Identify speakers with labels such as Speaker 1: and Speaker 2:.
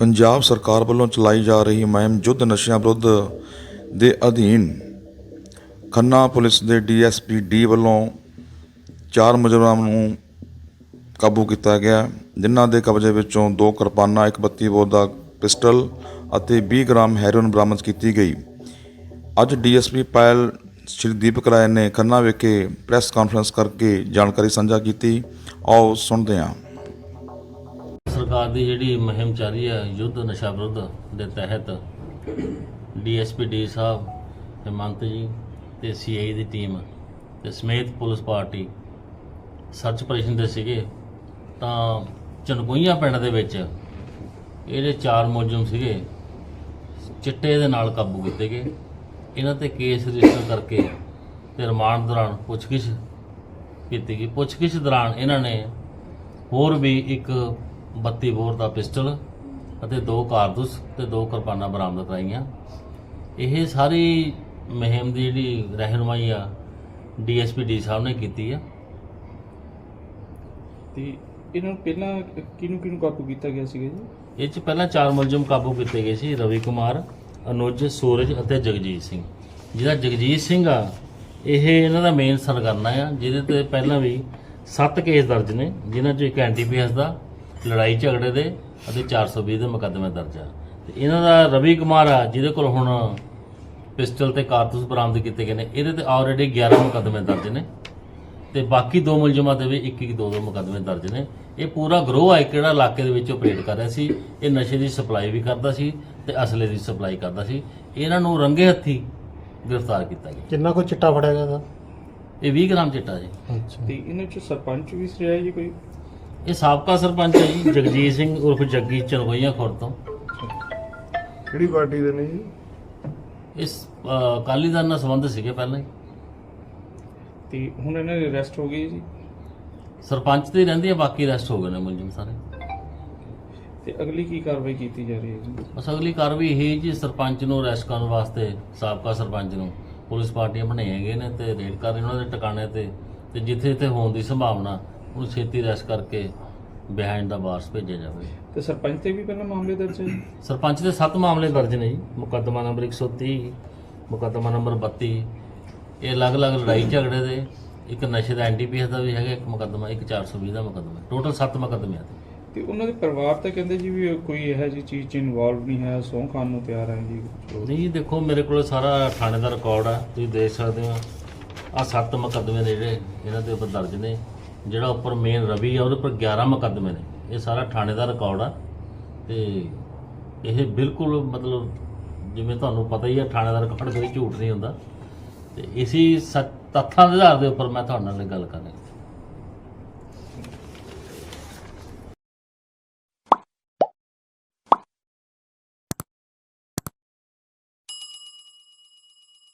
Speaker 1: ਪੰਜਾਬ ਸਰਕਾਰ ਵੱਲੋਂ ਚਲਾਈ ਜਾ ਰਹੀ ਮੁਹਿੰਮ ਯੁੱਧ ਨਸ਼ਿਆਂ ਵਿਰੁੱਧ ਦੇ ਅਧੀਨ ਖੰਨਾ ਪੁਲਿਸ ਦੇ ਡੀਐਸਪੀ ਡੀ ਵੱਲੋਂ ਚਾਰ ਮੁਜਰਮਾਂ ਨੂੰ ਕਾਬੂ ਕੀਤਾ ਗਿਆ। ਜਿਨ੍ਹਾਂ ਦੇ ਕਬਜ਼ੇ ਵਿੱਚੋਂ ਦੋ ਕਿਰਪਾਨਾਂ, ਇੱਕ 32 ਬੋਰ ਦਾ ਪਿਸਟਲ ਅਤੇ 20 ਗ੍ਰਾਮ ਹੈਰੋਇਨ ਬਰਾਮਦ ਕੀਤੀ ਗਈ। ਅੱਜ ਡੀਐਸਪੀ ਪਾਇਲ ਸ਼੍ਰੀ ਦੀਪਕ ਰਾਏ ਨੇ ਖੰਨਾ ਵਿਖੇ ਪ੍ਰੈਸ ਕਾਨਫਰੰਸ ਕਰਕੇ ਜਾਣਕਾਰੀ ਸਾਂਝਾ ਕੀਤੀ। ਆਓ ਸੁਣਦੇ ਹਾਂ।
Speaker 2: ਸਰਕਾਰ ਦੀ ਜਿਹੜੀ ਮੁਹਿੰਮ ਚੱਲ ਰਹੀ ਹੈ, ਯੁੱਧ ਨਸ਼ਾ ਵਿਰੁੱਧ ਦੇ ਤਹਿਤ, ਡੀਐਸਪੀ ਡੀ ਸਾਹਿਬ, ਹਿਮੰਤ ਜੀ ਤੇ ਸੀਆਈ ਦੀ ਟੀਮ ਤੇ ਸਮੇਤ ਪੁਲਿਸ ਪਾਰਟੀ ਸਰਚ ਆਪਰੇਸ਼ਨ ਦੇ ਸੀਗੇ, ਤਾਂ ਚਨਕੋਈਆਂ ਪਿੰਡ ਦੇ ਵਿੱਚ ਇਹਦੇ ਚਾਰ ਮੁਲਜ਼ਮ ਸੀਗੇ, ਚਿੱਟੇ ਦੇ ਨਾਲ ਕਾਬੂ ਕੀਤੇ ਗਏ। ਇਹਨਾਂ ਤੇ ਕੇਸ ਰਜਿਸਟਰ ਕਰਕੇ ਤੇ ਰਿਮਾਂਡ ਦੌਰਾਨ ਪੁੱਛਗਿੱਛ ਕੀਤੀ ਗਈ। ਪੁੱਛਗਿੱਛ ਦੌਰਾਨ ਇਹਨਾਂ ਨੇ ਹੋਰ ਵੀ ਇੱਕ 32 ਬੋਰ ਦਾ ਪਿਸਟਲ ਅਤੇ ਦੋ ਕਾਰਤੂਸ ਤੇ ਦੋ ਕਿਰਪਾਨਾਂ ਬਰਾਮਦ ਕਰਾਈਆਂ। ਇਹ ਸਾਰੀ ਮੁਹਿੰਮ ਦੀ ਜਿਹੜੀ ਰਹਿਨੁਮਾਈ ਆ ਡੀਐਸਪੀ ਡੀ ਸਾਹਿਬ ਨੇ ਕੀਤੀ ਆ।
Speaker 3: ਤੇ ਇਹਨਾਂ ਨੂੰ ਪਹਿਲਾਂ ਕਿਹਨੂੰ ਕਿਹਨੂੰ ਕਾਬੂ ਕੀਤਾ ਗਿਆ ਸੀਗਾ ਜੀ?
Speaker 2: ਇਹ ਚ ਪਹਿਲਾਂ ਚਾਰ ਮੁਲਜ਼ਮ ਕਾਬੂ ਕੀਤੇ ਗਏ ਸੀ ਰਵੀ ਕੁਮਾਰ ਅਨੁਜ ਸੂਰਜ ਅਤੇ ਜਗਜੀਤ ਸਿੰਘ। ਜਿਹੜਾ ਜਗਜੀਤ ਸਿੰਘ ਆ ਇਹ ਇਹਨਾਂ ਦਾ ਮੇਨ ਸਰਗਰਨਾ ਆ ਜਿਹਦੇ ਤੇ ਪਹਿਲਾਂ ਵੀ 7 ਕੇਸ ਦਰਜ ਨੇ ਜਿਨ੍ਹਾਂ ਚੋਂ ਇੱਕ ਐਨਟੀਪੀਐਸ ਦਾ ਲੜਾਈ ਝਗੜੇ ਦੇ ਅਤੇ 420 ਦੇ ਮੁਕੱਦਮੇ ਦਰਜ ਆ। ਤੇ ਇਹਨਾਂ ਦਾ ਰਵੀ ਕੁਮਾਰ ਆ ਜਿਹਦੇ ਕੋਲ ਹੁਣ ਪਿਸਟਲ ਤੇ ਕਾਰਤੂਸ ਬਰਾਮਦ ਕੀਤੇ ਗਏ ਨੇ। ਇਹਦੇ ਤੇ ਆਲਰੇਡੀ 11 ਮੁਕੱਦਮੇ ਦਰਜ ਨੇ ਤੇ ਬਾਕੀ ਦੋ ਮੁਲਜ਼ਮਾਂ ਦੇ ਵੀ ਇੱਕ ਇੱਕ ਦੋ ਦੋ ਮੁਕੱਦਮੇ ਦਰਜ ਨੇ। ਇਹ ਪੂਰਾ ਗਰੋਹ ਹੈ ਕਿਹੜਾ ਇਲਾਕੇ ਦੇ ਵਿੱਚ ਆਪਰੇਟ ਕਰ ਰਿਹਾ ਸੀ? ਇਹ ਨਸ਼ੇ ਦੀ ਸਪਲਾਈ ਵੀ ਕਰਦਾ ਸੀ ਤੇ ਅਸਲੇ ਦੀ ਸਪਲਾਈ ਕਰਦਾ ਸੀ। ਇਹਨਾਂ ਨੂੰ ਰੰਗੇ ਹੱਥੀ ਗ੍ਰਿਫਤਾਰ ਕੀਤਾ ਗਿਆ।
Speaker 4: ਕਿੰਨਾ ਕੋ ਚਿੱਟਾ ਫੜਿਆ ਗਿਆ ਦਾ
Speaker 2: ਇਹ 20 ਗ੍ਰਾਮ ਚਿੱਟਾ ਜੀ।
Speaker 4: ਅੱਛਾ।
Speaker 3: ਤੇ ਇਹਨਾਂ ਚ ਸਰਪੰਚ ਵੀ ਰਿਹਾ ਜੀ ਕੋਈ?
Speaker 2: ਇਹ ਸਾਬਕਾ ਸਰਪੰਚ ਹੈ ਜੀ ਜਗਜੀਤ ਸਿੰਘ ਉਰਫ ਜੱਗੀ ਚਨਗੋਈਆਂ ਖੁਰ ਤੋਂ।
Speaker 4: ਕਿਹੜੀ ਪਾਰਟੀ ਦੇ ਨੇ ਜੀ?
Speaker 2: ਇਸ ਅਕਾਲੀ ਦਲ ਨਾਲ ਸੰਬੰਧ ਸੀਗੇ ਪਹਿਲਾਂ ਹੀ।
Speaker 3: ਤੇ ਹੁਣ ਇਹਨਾਂ ਦੇ ਅਰੈਸਟ ਹੋ ਗਏ ਜੀ।
Speaker 2: ਸਰਪੰਚ ਤੇ ਰਹਿੰਦੀ ਆ ਬਾਕੀ ਰੈਸਟ ਹੋ ਗਏ ਨੇ ਮੁਲਜ਼ਮ ਸਾਰੇ।
Speaker 3: ਤੇ ਅਗਲੀ ਕੀ ਕਾਰਵਾਈ ਕੀਤੀ ਜਾ ਰਹੀ ਹੈ ਜੀ?
Speaker 2: ਬਸ ਅਗਲੀ ਕਾਰਵਾਈ ਇਹ ਹੈ ਜੀ ਸਰਪੰਚ ਨੂੰ ਅਰੈਸਟ ਕਰਨ ਵਾਸਤੇ ਸਾਬਕਾ ਸਰਪੰਚ ਨੂੰ ਪੁਲਿਸ ਪਾਰਟੀਆਂ ਬਣਾਈਆਂ ਗਏ ਨੇ ਤੇ ਰੇਡ ਕਰ ਰਹੇ ਨੇ ਉਹਨਾਂ ਦੇ ਟਿਕਾਣੇ ਤੇ ਤੇ ਜਿੱਥੇ ਜਿੱਥੇ ਹੋਣ ਦੀ ਸੰਭਾਵਨਾ ਉਹਨੂੰ ਛੇਤੀ ਅਰੈਸਟ ਕਰਕੇ ਬਿਹਾਈਂਡ ਦਾ ਬਾਰਸ ਭੇਜਿਆ ਜਾਵੇ।
Speaker 3: ਤੇ ਸਰਪੰਚ ਤੇ ਵੀ ਪਹਿਲਾਂ ਮਾਮਲੇ ਦਰਜ ਹੈ? ਜੀ
Speaker 2: ਸਰਪੰਚ ਦੇ 7 ਮਾਮਲੇ ਦਰਜ ਨੇ ਜੀ। ਮੁਕੱਦਮਾ ਨੰਬਰ 130 ਮੁਕੱਦਮਾ ਨੰਬਰ 32 ਇਹ ਅਲੱਗ-ਅਲੱਗ ਲੜਾਈ ਝਗੜੇ ਦੇ। ਇੱਕ ਨਸ਼ੇ ਦਾ ਐਨਡੀਪੀਐਸ ਦਾ ਵੀ ਹੈਗਾ ਇੱਕ ਮੁਕੱਦਮਾ ਇੱਕ 420 ਦਾ ਮੁਕੱਦਮਾ। ਟੋਟਲ 7 ਮੁਕੱਦਮੇ ਆ ਤੇ।
Speaker 3: ਤੇ ਉਹਨਾਂ ਦੇ ਪਰਿਵਾਰ ਤਾਂ ਕਹਿੰਦੇ ਜੀ ਵੀ ਕੋਈ ਇਹੋ ਜਿਹੀ ਚੀਜ਼ ਚ ਇਨਵੋਲਵ ਨਹੀਂ ਹੈ ਸਹੁੰ ਖਾਨ ਨੂੰ ਤਿਆਰ ਹੈ ਜੀ।
Speaker 2: ਨਹੀਂ ਦੇਖੋ ਮੇਰੇ ਕੋਲ ਸਾਰਾ ਥਾਣੇ ਦਾ ਰਿਕਾਰਡ ਆ ਤੁਸੀਂ ਦੇਖ ਸਕਦੇ ਹੋ। ਆ ਸੱਤ ਮੁਕੱਦਮੇ ਨੇ ਜਿਹੜੇ ਇਹਨਾਂ ਦੇ ਉੱਪਰ ਦਰਜ ਨੇ। ਜਿਹੜਾ ਉੱਪਰ ਮੇਨ ਰਵੀ ਆ, ਉਹਦੇ ਉੱਪਰ 11 ਮੁਕੱਦਮੇ ਨੇ। ਇਹ ਸਾਰਾ ਥਾਣੇ ਦਾ ਰਿਕਾਰਡ ਆ। ਤੇ ਇਹ ਬਿਲਕੁਲ ਮਤਲਬ ਜਿਵੇਂ ਤੁਹਾਨੂੰ ਪਤਾ ਹੀ ਆ, ਥਾਣੇ ਦਾ ਰਿਕਾਰਡ ਕਦੇ ਝੂਠ ਨਹੀਂ ਹੁੰਦਾ। ਤੇ ਇਸੀ ਸੱਚ- ਤੱਥਾਂ ਦੇ ਆਧਾਰ ਦੇ ਉੱਪਰ ਮੈਂ ਤੁਹਾਡੇ ਨਾਲ ਗੱਲ ਕਰ